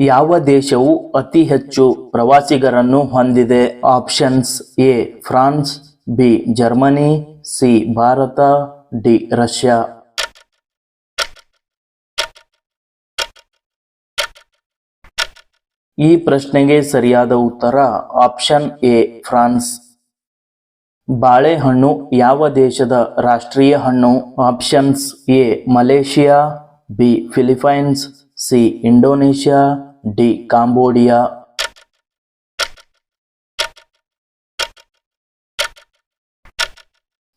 ಯಾವ ದೇಶವು ಅತಿ ಹೆಚ್ಚು ಪ್ರವಾಸಿಗರನ್ನು ಹೊಂದಿದೆ? Options A, France, B, Germany, C, Bharat, D, Russia. ಈ ಪ್ರಶ್ನೆಗೆ ಸರಿಯಾದ ಉತ್ತರ ಆಪ್ಷನ್ ಎ, ಫ್ರಾನ್ಸ್. ಬಾಳೆಹಣ್ಣು ಯಾವ ದೇಶದ ರಾಷ್ಟ್ರೀಯ ಹಣ್ಣು? Options A, Malaysia, B, Philippines, C, Indonesia. D, Cambodia.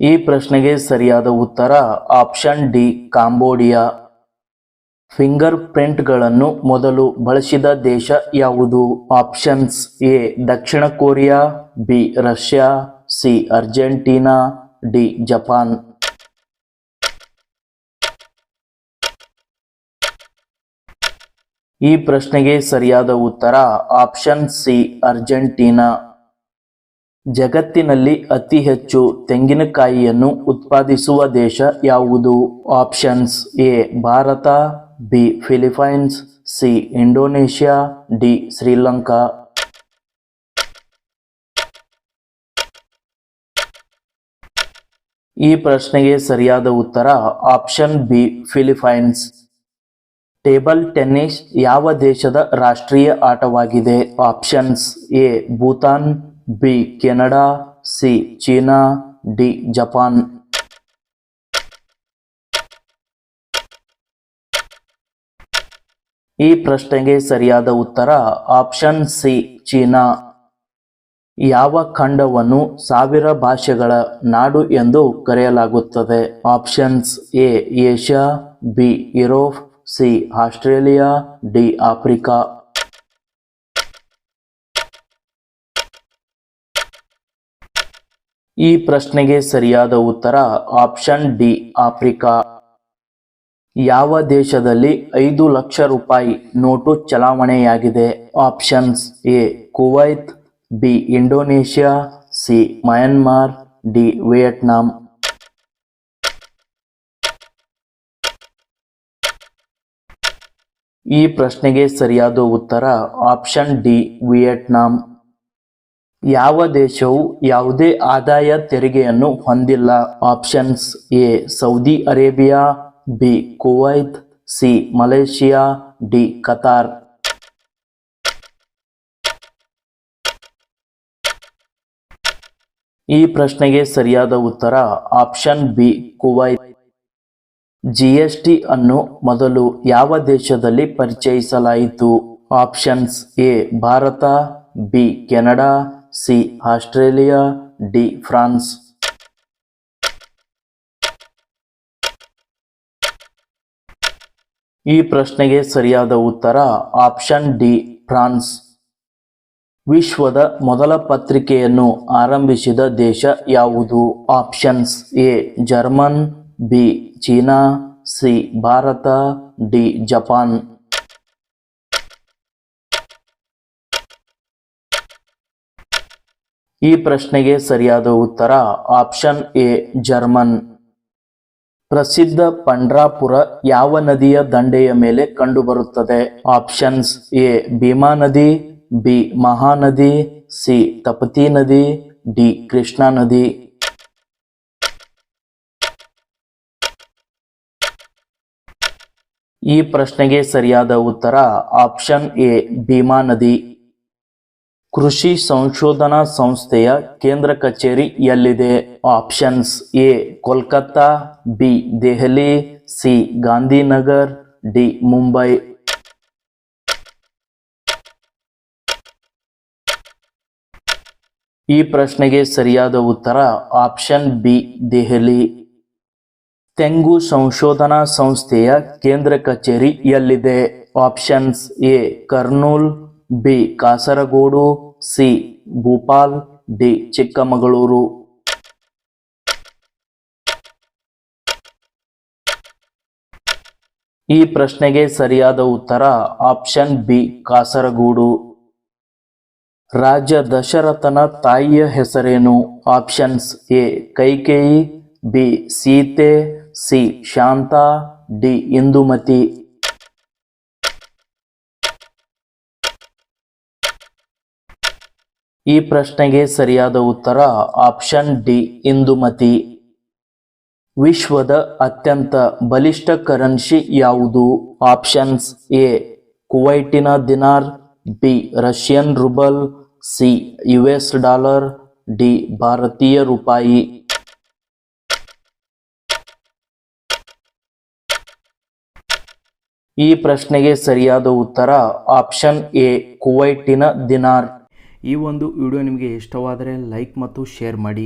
ಈ ಪ್ರಶ್ನೆಗೆ ಸರಿಯಾದ ಉತ್ತರ ಆಪ್ಷನ್ ಡಿ, ಕಾಂಬೋಡಿಯಾ. ಫಿಂಗರ್ ಪ್ರಿಂಟ್ಗಳನ್ನು ಮೊದಲು ಬಳಸಿದ ದೇಶ ಯಾವುದು? Options A, Dakshina Korea, B, Russia, C, Argentina, D, Japan. ಈ ಪ್ರಶ್ನೆಗೆ ಸರಿಯಾದ ಉತ್ತರ ಆಪ್ಷನ್ ಸಿ, ಅರ್ಜೆಂಟೀನಾ. ಜಗತ್ತಿನಲ್ಲಿ ಅತಿ ಹೆಚ್ಚು ತೆಂಗಿನಕಾಯಿಯನ್ನು ಉತ್ಪಾದಿಸುವ ದೇಶ ಯಾವುದು? Options A, Bharat, B, Philippines, C, Indonesia, D, Sri Lanka. ಈ ಪ್ರಶ್ನೆಗೆ ಸರಿಯಾದ ಉತ್ತರ option B, Philippines. Table tennis ಯಾವ ದೇಶದ ರಾಷ್ಟ್ರೀಯ ಆಟವಾಗಿದೆ? Options A, Bhutan, B, Canada, C, China, D, Japan. ಈ ಪ್ರಶ್ನೆಗೆ ಸರಿಯಾದ ಉತ್ತರ ಆಪ್ಷನ್ ಸಿ, ಚೀನಾ. ಯಾವ ಖಂಡವನ್ನು ಸಾವಿರ ಭಾಷೆಗಳ ನಾಡು ಎಂದು ಕರೆಯಲಾಗುತ್ತದೆ? Options A, Asia, B, Europe C, Australia, D, Africa. ಈ ಪ್ರಶ್ನೆಗೆ ಸರಿಯಾದ ಉತ್ತರ ಆಪ್ಷನ್ ಡಿ, ಆಫ್ರಿಕಾ. ಯಾವ ದೇಶದಲ್ಲಿ ಐದು ಲಕ್ಷ ರೂಪಾಯಿ note ಚಲಾವಣೆಯಾಗಿದೆ? Options A, Kuwait, B, Indonesia, C, Myanmar, D, Vietnam. ಈ ಪ್ರಶ್ನೆಗೆ ಸರಿಯಾದ ಉತ್ತರ ಆಪ್ಷನ್ ಡಿ, ವಿಯೆಟ್ನಾಂ. ಯಾವ ದೇಶವು ಯಾವುದೇ ಆದಾಯ ತೆರಿಗೆಯನ್ನು ಹೊಂದಿಲ್ಲ? Options A, Saudi Arabia, B, Kuwait, C, Malaysia, D, Qatar. ಈ ಪ್ರಶ್ನೆಗೆ ಸರಿಯಾದ ಉತ್ತರ ಆಪ್ಷನ್ ಬಿ, ಕುವೈತ್. ಜಿಎಸ್ಟಿ ಅನ್ನು ಮೊದಲು ಯಾವ ದೇಶದಲ್ಲಿ ಪರಿಚಯಿಸಲಾಯಿತು? Options A Bharat B Canada C Australia D France. ಈ ಪ್ರಶ್ನೆಗೆ ಸರಿಯಾದ ಉತ್ತರ ಆಪ್ಷನ್ ಡಿ, ಫ್ರಾನ್ಸ್. ವಿಶ್ವದ ಮೊದಲ ಪತ್ರಿಕೆಯನ್ನು ಆರಂಭಿಸಿದ ದೇಶ ಯಾವುದು? Options A German. B, China, C, Bharat, D, Japan. ಈ ಪ್ರಶ್ನೆಗೆ ಸರಿಯಾದ ಉತ್ತರ ಆಪ್ಷನ್ ಎ, ಜರ್ಮನ್. ಪ್ರಸಿದ್ಧ ಪಂಡ್ರಾಪುರ ಯಾವ ನದಿಯ ದಂಡೆಯ ಮೇಲೆ ಕಂಡುಬರುತ್ತದೆ? ಆಪ್ಷನ್ಸ್ ಎ, ಭೀಮಾ ನದಿ, ಬಿ, ಮಹಾನದಿ, ಸಿ, ತಪತಿ ನದಿ, ಡಿ, ಕೃಷ್ಣಾ ನದಿ. ಈ ಪ್ರಶ್ನೆಗೆ ಸರಿಯಾದ ಉತ್ತರ ಆಪ್ಷನ್ ಎ, ಭೀಮಾ ನದಿ. ಕೃಷಿ ಸಂಶೋಧನಾ ಸಂಸ್ಥೆಯ ಕೇಂದ್ರ ಕಚೇರಿ ಎಲ್ಲಿದೆ? Options A, Kolkata, B, Delhi, C, Gandhinagar, D, Mumbai. ಈ ಪ್ರಶ್ನೆಗೆ ಸರಿಯಾದ ಉತ್ತರ ಆಪ್ಷನ್ ಬಿ, ದೆಹಲಿ. ತೆಂಗು ಸಂಶೋಧನಾ ಸಂಸ್ಥೆಯ ಕೇಂದ್ರ ಕಚೇರಿ ಎಲ್ಲಿದೆ options A, Kurnool, B, Kasaragod, C, Bhopal, D, Chikkamagaluru. ಈ ಪ್ರಶ್ನೆಗೆ ಸರಿಯಾದ ಉತ್ತರ ಆಪ್ಷನ್ ಬಿ, ಕಾಸರಗೋಡು. ರಾಜ ದಶರಥನ ತಾಯಿಯ ಹೆಸರೇನು? Options A, Kaikeyi, B, Sita C. Shanta, D. Indumati. ಈ ಪ್ರಶ್ನೆಗೆ ಸರಿಯಾದ ಉತ್ತರ ಆಪ್ಷನ್ ಡಿ. ಇಂದುಮತಿ. ವಿಶ್ವದ ಅತ್ಯಂತ ಬಲಿಷ್ಠ ಕರೆನ್ಸಿ ಯಾವುದು? Options A. ಕುವೈಟಿನ dinar, B. Russian ruble, C. U. S. Dollar, D. ಭಾರತೀಯ ರೂಪಾಯಿ. ಈ ಪ್ರಶ್ನೆಗೆ ಸರಿಯಾದ ಉತ್ತರ ಆಪ್ಷನ್ ಎ, ಕುವೈಟಿನ ದಿನಾರ್. ಈ ಒಂದು ವಿಡಿಯೋ ನಿಮಗೆ ಇಷ್ಟವಾದರೆ ಲೈಕ್ ಮತ್ತು ಶೇರ್ ಮಾಡಿ.